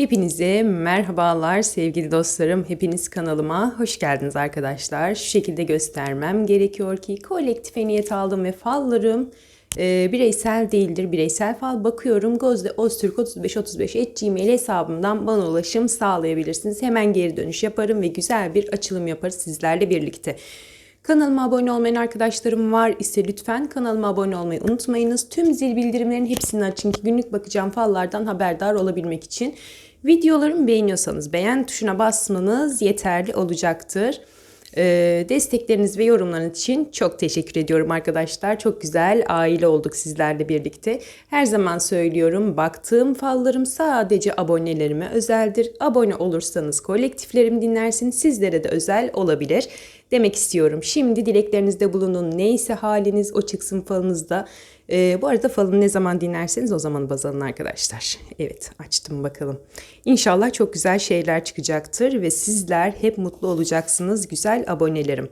Hepinize merhabalar sevgili dostlarım. Hepiniz kanalıma hoş geldiniz arkadaşlar. Şu şekilde göstermem gerekiyor ki kolektife niyet aldım ve fallarım e, bireysel değildir. Bireysel fal bakıyorum. Gözde Öztürk 3535 gmail hesabımdan bana ulaşım sağlayabilirsiniz. Hemen geri dönüş yaparım ve güzel bir açılım yaparız sizlerle birlikte. Kanalıma abone olmayan arkadaşlarım var ise lütfen kanalıma abone olmayı unutmayınız. Tüm zil bildirimlerin hepsini açın ki günlük bakacağım fallardan haberdar olabilmek için. Videolarımı beğeniyorsanız beğen tuşuna basmanız yeterli olacaktır. Ee, destekleriniz ve yorumlarınız için çok teşekkür ediyorum arkadaşlar. Çok güzel aile olduk sizlerle birlikte. Her zaman söylüyorum baktığım fallarım sadece abonelerime özeldir. Abone olursanız kolektiflerimi dinlersiniz sizlere de özel olabilir demek istiyorum. Şimdi dileklerinizde bulunun. Neyse haliniz o çıksın falınızda. Ee, bu arada falını ne zaman dinlerseniz o zaman baz alın arkadaşlar. Evet açtım bakalım. İnşallah çok güzel şeyler çıkacaktır ve sizler hep mutlu olacaksınız güzel abonelerim.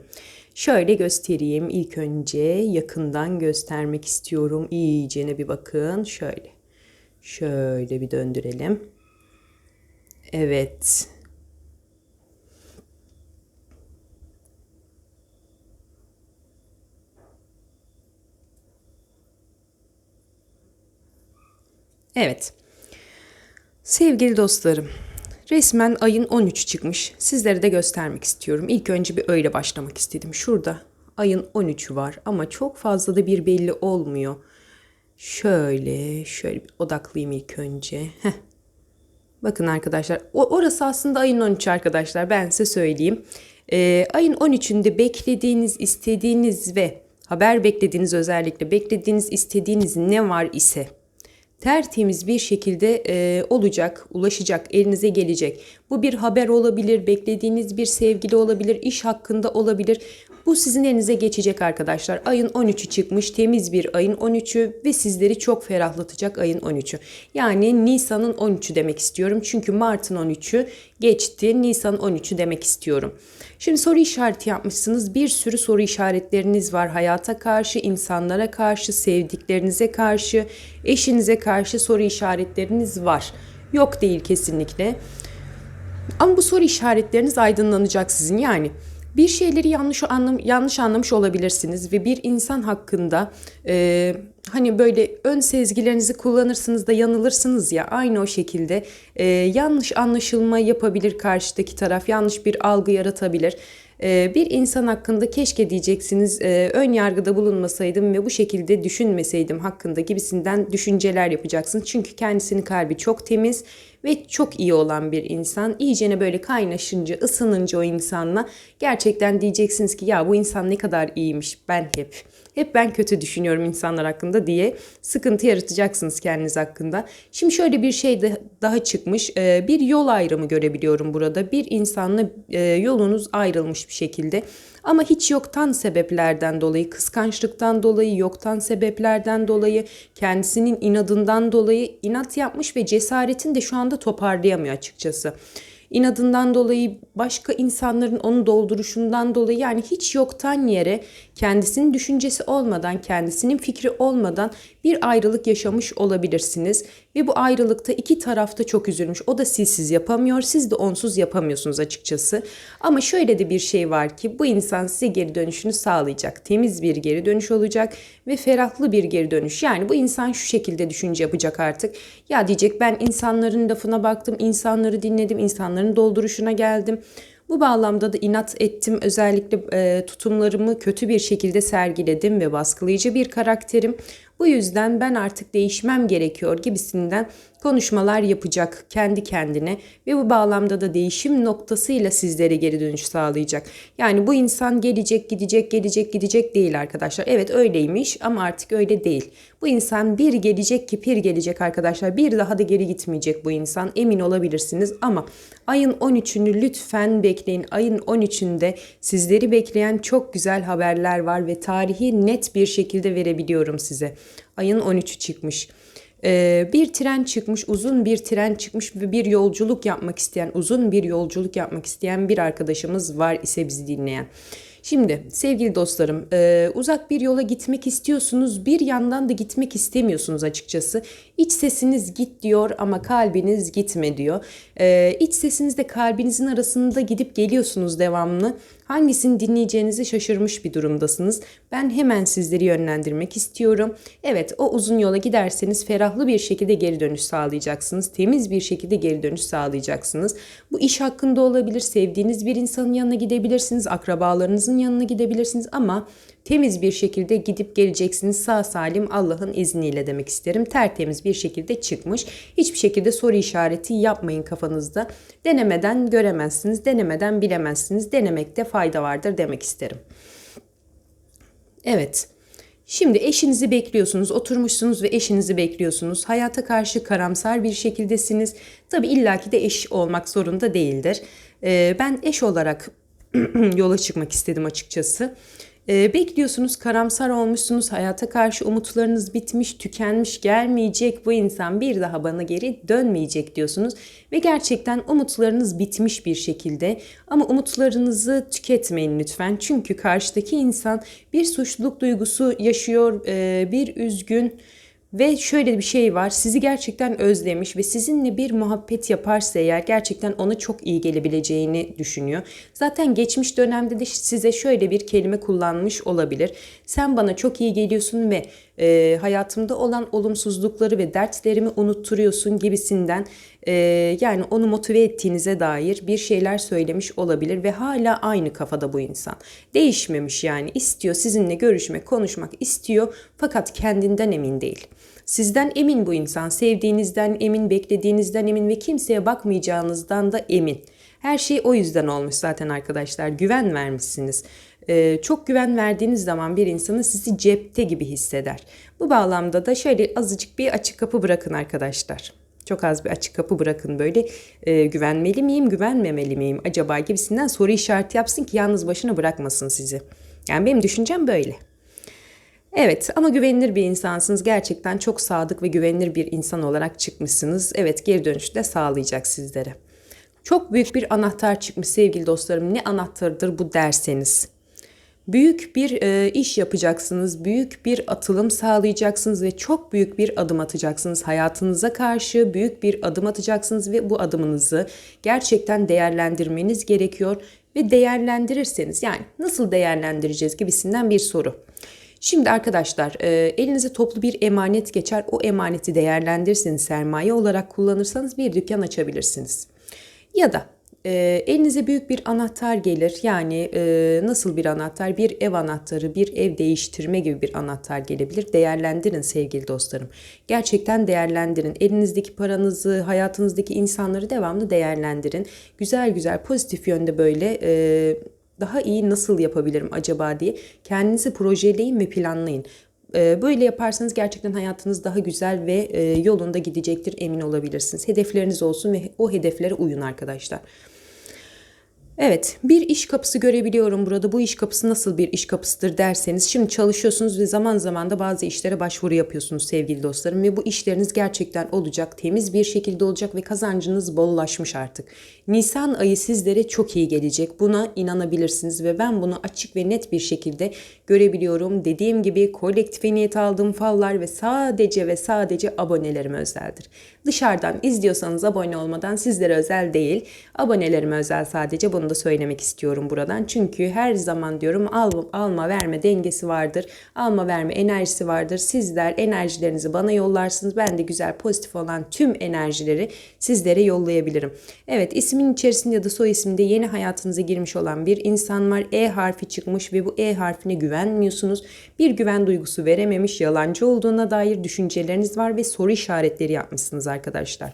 Şöyle göstereyim ilk önce yakından göstermek istiyorum. İyicene bir bakın şöyle. Şöyle bir döndürelim. Evet. Evet. Sevgili dostlarım, resmen ayın 13 çıkmış. Sizlere de göstermek istiyorum. İlk önce bir öyle başlamak istedim. Şurada ayın 13'ü var ama çok fazla da bir belli olmuyor. Şöyle, şöyle bir odaklayayım ilk önce. Heh. Bakın arkadaşlar, orası aslında ayın 13 arkadaşlar. Ben size söyleyeyim. Ee, ayın 13'ünde beklediğiniz, istediğiniz ve haber beklediğiniz özellikle beklediğiniz, istediğiniz ne var ise tertemiz bir şekilde e, olacak, ulaşacak, elinize gelecek. Bu bir haber olabilir, beklediğiniz bir sevgili olabilir, iş hakkında olabilir. Bu sizin elinize geçecek arkadaşlar. Ayın 13'ü çıkmış, temiz bir ayın 13'ü ve sizleri çok ferahlatacak ayın 13'ü. Yani Nisan'ın 13'ü demek istiyorum. Çünkü Mart'ın 13'ü geçti, Nisan 13'ü demek istiyorum. Şimdi soru işareti yapmışsınız. Bir sürü soru işaretleriniz var. Hayata karşı, insanlara karşı, sevdiklerinize karşı, eşinize karşı soru işaretleriniz var. Yok değil kesinlikle. Ama bu soru işaretleriniz aydınlanacak sizin. Yani bir şeyleri yanlış anlam yanlış anlamış olabilirsiniz ve bir insan hakkında e, hani böyle ön sezgilerinizi kullanırsınız da yanılırsınız ya aynı o şekilde e, yanlış anlaşılma yapabilir karşıdaki taraf yanlış bir algı yaratabilir. E, bir insan hakkında keşke diyeceksiniz e, ön yargıda bulunmasaydım ve bu şekilde düşünmeseydim hakkında gibisinden düşünceler yapacaksınız. Çünkü kendisinin kalbi çok temiz ve çok iyi olan bir insan. İyicene böyle kaynaşınca, ısınınca o insanla gerçekten diyeceksiniz ki ya bu insan ne kadar iyiymiş ben hep. Hep ben kötü düşünüyorum insanlar hakkında diye sıkıntı yaratacaksınız kendiniz hakkında. Şimdi şöyle bir şey de daha çıkmış. Ee, bir yol ayrımı görebiliyorum burada. Bir insanla e, yolunuz ayrılmış bir şekilde. Ama hiç yoktan sebeplerden dolayı, kıskançlıktan dolayı, yoktan sebeplerden dolayı, kendisinin inadından dolayı inat yapmış ve cesaretin de şu anda toparlayamıyor açıkçası inadından dolayı, başka insanların onu dolduruşundan dolayı yani hiç yoktan yere kendisinin düşüncesi olmadan, kendisinin fikri olmadan bir ayrılık yaşamış olabilirsiniz. Ve bu ayrılıkta iki tarafta çok üzülmüş. O da sizsiz yapamıyor, siz de onsuz yapamıyorsunuz açıkçası. Ama şöyle de bir şey var ki bu insan size geri dönüşünü sağlayacak. Temiz bir geri dönüş olacak ve ferahlı bir geri dönüş. Yani bu insan şu şekilde düşünce yapacak artık. Ya diyecek ben insanların lafına baktım, insanları dinledim, insanların dolduruşuna geldim. Bu bağlamda da inat ettim. Özellikle e, tutumlarımı kötü bir şekilde sergiledim ve baskılayıcı bir karakterim. Bu yüzden ben artık değişmem gerekiyor gibisinden konuşmalar yapacak kendi kendine ve bu bağlamda da değişim noktasıyla sizlere geri dönüş sağlayacak. Yani bu insan gelecek gidecek gelecek gidecek değil arkadaşlar. Evet öyleymiş ama artık öyle değil. Bu insan bir gelecek ki bir gelecek arkadaşlar. Bir daha da geri gitmeyecek bu insan emin olabilirsiniz ama ayın 13'ünü lütfen bekleyin. Ayın 13'ünde sizleri bekleyen çok güzel haberler var ve tarihi net bir şekilde verebiliyorum size. Ayın 13'ü çıkmış. Ee, bir tren çıkmış, uzun bir tren çıkmış ve bir yolculuk yapmak isteyen, uzun bir yolculuk yapmak isteyen bir arkadaşımız var ise bizi dinleyen. Şimdi sevgili dostlarım e, uzak bir yola gitmek istiyorsunuz bir yandan da gitmek istemiyorsunuz açıkçası. İç sesiniz git diyor ama kalbiniz gitme diyor. E, iç sesinizle kalbinizin arasında gidip geliyorsunuz devamlı. Hangisini dinleyeceğinizi şaşırmış bir durumdasınız. Ben hemen sizleri yönlendirmek istiyorum. Evet o uzun yola giderseniz ferahlı bir şekilde geri dönüş sağlayacaksınız. Temiz bir şekilde geri dönüş sağlayacaksınız. Bu iş hakkında olabilir, sevdiğiniz bir insanın yanına gidebilirsiniz, akrabalarınızın yanına gidebilirsiniz ama temiz bir şekilde gidip geleceksiniz sağ salim Allah'ın izniyle demek isterim. Tertemiz bir şekilde çıkmış. Hiçbir şekilde soru işareti yapmayın kafanızda. Denemeden göremezsiniz, denemeden bilemezsiniz. Denemekte fayda vardır demek isterim. Evet. Şimdi eşinizi bekliyorsunuz, oturmuşsunuz ve eşinizi bekliyorsunuz. Hayata karşı karamsar bir şekildesiniz. Tabi illaki de eş olmak zorunda değildir. Ee, ben eş olarak yola çıkmak istedim açıkçası. E, bekliyorsunuz, karamsar olmuşsunuz, hayata karşı umutlarınız bitmiş, tükenmiş, gelmeyecek bu insan bir daha bana geri dönmeyecek diyorsunuz. Ve gerçekten umutlarınız bitmiş bir şekilde ama umutlarınızı tüketmeyin lütfen. Çünkü karşıdaki insan bir suçluluk duygusu yaşıyor, e, bir üzgün, ve şöyle bir şey var. Sizi gerçekten özlemiş ve sizinle bir muhabbet yaparsa eğer gerçekten ona çok iyi gelebileceğini düşünüyor. Zaten geçmiş dönemde de size şöyle bir kelime kullanmış olabilir. Sen bana çok iyi geliyorsun ve e, hayatımda olan olumsuzlukları ve dertlerimi unutturuyorsun gibisinden e, yani onu motive ettiğinize dair bir şeyler söylemiş olabilir ve hala aynı kafada bu insan. Değişmemiş yani istiyor sizinle görüşmek, konuşmak istiyor fakat kendinden emin değil. Sizden emin bu insan, sevdiğinizden emin, beklediğinizden emin ve kimseye bakmayacağınızdan da emin. Her şey o yüzden olmuş zaten arkadaşlar. Güven vermişsiniz. Ee, çok güven verdiğiniz zaman bir insanı sizi cepte gibi hisseder. Bu bağlamda da şöyle azıcık bir açık kapı bırakın arkadaşlar. Çok az bir açık kapı bırakın böyle e, güvenmeli miyim, güvenmemeli miyim acaba gibisinden soru işareti yapsın ki yalnız başına bırakmasın sizi. Yani benim düşüncem böyle. Evet ama güvenilir bir insansınız. Gerçekten çok sadık ve güvenilir bir insan olarak çıkmışsınız. Evet geri dönüş de sağlayacak sizlere. Çok büyük bir anahtar çıkmış sevgili dostlarım. Ne anahtarıdır bu derseniz. Büyük bir e, iş yapacaksınız, büyük bir atılım sağlayacaksınız ve çok büyük bir adım atacaksınız. Hayatınıza karşı büyük bir adım atacaksınız ve bu adımınızı gerçekten değerlendirmeniz gerekiyor ve değerlendirirseniz yani nasıl değerlendireceğiz gibisinden bir soru. Şimdi arkadaşlar e, elinize toplu bir emanet geçer. O emaneti değerlendirirseniz sermaye olarak kullanırsanız bir dükkan açabilirsiniz. Ya da e, elinize büyük bir anahtar gelir. Yani e, nasıl bir anahtar? Bir ev anahtarı, bir ev değiştirme gibi bir anahtar gelebilir. Değerlendirin sevgili dostlarım. Gerçekten değerlendirin. Elinizdeki paranızı, hayatınızdaki insanları devamlı değerlendirin. Güzel güzel pozitif yönde böyle... E, daha iyi nasıl yapabilirim acaba diye kendinizi projeleyin ve planlayın. Ee, böyle yaparsanız gerçekten hayatınız daha güzel ve e, yolunda gidecektir emin olabilirsiniz. Hedefleriniz olsun ve o hedeflere uyun arkadaşlar. Evet, bir iş kapısı görebiliyorum burada. Bu iş kapısı nasıl bir iş kapısıdır derseniz, şimdi çalışıyorsunuz ve zaman zaman da bazı işlere başvuru yapıyorsunuz sevgili dostlarım ve bu işleriniz gerçekten olacak, temiz bir şekilde olacak ve kazancınız bollaşmış artık. Nisan ayı sizlere çok iyi gelecek. Buna inanabilirsiniz ve ben bunu açık ve net bir şekilde görebiliyorum. Dediğim gibi kolektife niyet aldığım fallar ve sadece ve sadece abonelerime özeldir. Dışarıdan izliyorsanız abone olmadan sizlere özel değil, abonelerime özel sadece bunu da söylemek istiyorum buradan. Çünkü her zaman diyorum al, alma verme dengesi vardır. Alma verme enerjisi vardır. Sizler enerjilerinizi bana yollarsınız. Ben de güzel pozitif olan tüm enerjileri sizlere yollayabilirim. Evet ismin içerisinde ya da soy isimde yeni hayatınıza girmiş olan bir insan var. E harfi çıkmış ve bu E harfine güvenmiyorsunuz. Bir güven duygusu verememiş, yalancı olduğuna dair düşünceleriniz var ve soru işaretleri yapmışsınız arkadaşlar.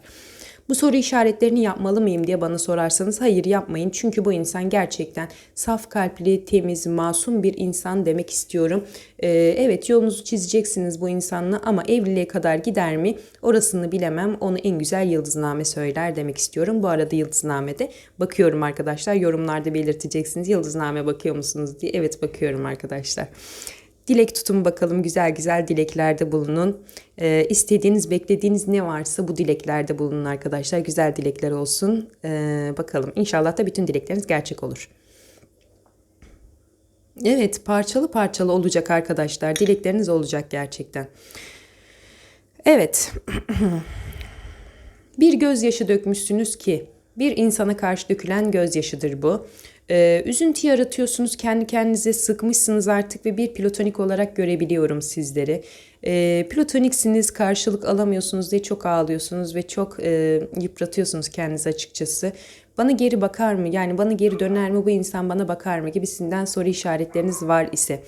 Bu soru işaretlerini yapmalı mıyım diye bana sorarsanız hayır yapmayın. Çünkü bu insan gerçekten saf kalpli, temiz, masum bir insan demek istiyorum. Ee, evet yolunuzu çizeceksiniz bu insanla ama evliliğe kadar gider mi orasını bilemem. Onu en güzel yıldızname söyler demek istiyorum. Bu arada yıldıznamede bakıyorum arkadaşlar. Yorumlarda belirteceksiniz. Yıldızname bakıyor musunuz diye. Evet bakıyorum arkadaşlar. Dilek tutun bakalım güzel güzel dileklerde bulunun. Ee, istediğiniz, beklediğiniz ne varsa bu dileklerde bulunun arkadaşlar. Güzel dilekler olsun. Ee, bakalım inşallah da bütün dilekleriniz gerçek olur. Evet, parçalı parçalı olacak arkadaşlar. Dilekleriniz olacak gerçekten. Evet. bir gözyaşı dökmüşsünüz ki bir insana karşı dökülen gözyaşıdır bu. Ee, üzüntü yaratıyorsunuz, kendi kendinize sıkmışsınız artık ve bir platonik olarak görebiliyorum sizleri. Ee, platoniksiniz, karşılık alamıyorsunuz diye çok ağlıyorsunuz ve çok e, yıpratıyorsunuz kendinizi açıkçası. Bana geri bakar mı? Yani bana geri döner mi? Bu insan bana bakar mı? Gibisinden soru işaretleriniz var ise.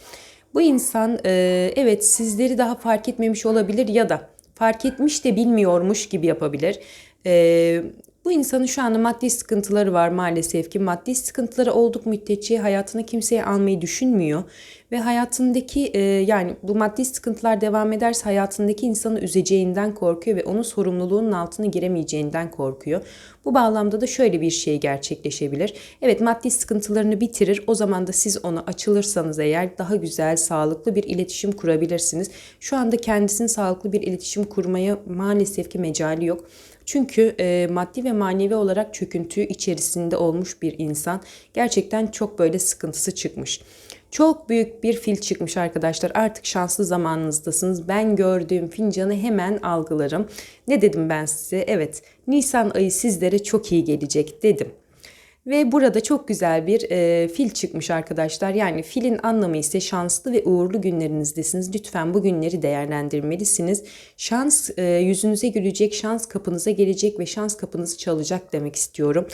Bu insan e, evet sizleri daha fark etmemiş olabilir ya da fark etmiş de bilmiyormuş gibi yapabilir. E, bu insanın şu anda maddi sıkıntıları var maalesef ki. Maddi sıkıntıları olduk müddetçe hayatına kimseye almayı düşünmüyor. Ve hayatındaki e, yani bu maddi sıkıntılar devam ederse hayatındaki insanı üzeceğinden korkuyor ve onun sorumluluğunun altına giremeyeceğinden korkuyor. Bu bağlamda da şöyle bir şey gerçekleşebilir. Evet maddi sıkıntılarını bitirir. O zaman da siz ona açılırsanız eğer daha güzel, sağlıklı bir iletişim kurabilirsiniz. Şu anda kendisinin sağlıklı bir iletişim kurmaya maalesef ki mecali yok. Çünkü e, maddi ve manevi olarak çöküntü içerisinde olmuş bir insan gerçekten çok böyle sıkıntısı çıkmış. Çok büyük bir fil çıkmış arkadaşlar. Artık şanslı zamanınızdasınız. Ben gördüğüm fincanı hemen algılarım. Ne dedim ben size? Evet, Nisan ayı sizlere çok iyi gelecek dedim. Ve burada çok güzel bir e, fil çıkmış arkadaşlar. Yani filin anlamı ise şanslı ve uğurlu günlerinizdesiniz. Lütfen bu günleri değerlendirmelisiniz. Şans e, yüzünüze gülecek, şans kapınıza gelecek ve şans kapınızı çalacak demek istiyorum.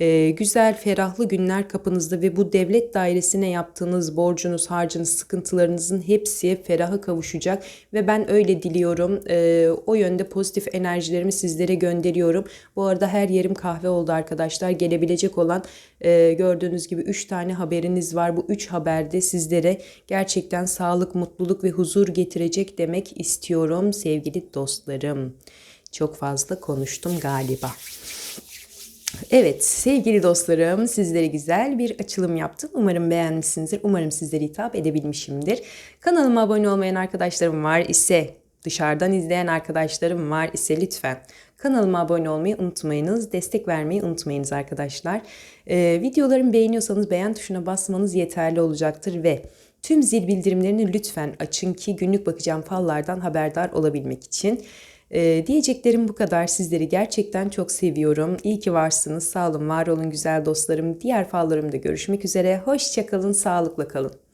E, güzel, ferahlı günler kapınızda ve bu devlet dairesine yaptığınız borcunuz, harcınız, sıkıntılarınızın hepsi feraha kavuşacak. Ve ben öyle diliyorum. E, o yönde pozitif enerjilerimi sizlere gönderiyorum. Bu arada her yerim kahve oldu arkadaşlar. Gelebilecek olan e, gördüğünüz gibi 3 tane haberiniz var. Bu 3 haberde sizlere gerçekten sağlık, mutluluk ve huzur getirecek demek istiyorum sevgili dostlarım. Çok fazla konuştum galiba. Evet sevgili dostlarım sizlere güzel bir açılım yaptım. Umarım beğenmişsinizdir. Umarım sizlere hitap edebilmişimdir. Kanalıma abone olmayan arkadaşlarım var ise dışarıdan izleyen arkadaşlarım var ise lütfen kanalıma abone olmayı unutmayınız. Destek vermeyi unutmayınız arkadaşlar. Ee, videolarımı beğeniyorsanız beğen tuşuna basmanız yeterli olacaktır ve tüm zil bildirimlerini lütfen açın ki günlük bakacağım fallardan haberdar olabilmek için. Ee, diyeceklerim bu kadar. Sizleri gerçekten çok seviyorum. İyi ki varsınız. Sağ olun, var olun güzel dostlarım. Diğer fallarımda görüşmek üzere. Hoşçakalın, sağlıkla kalın.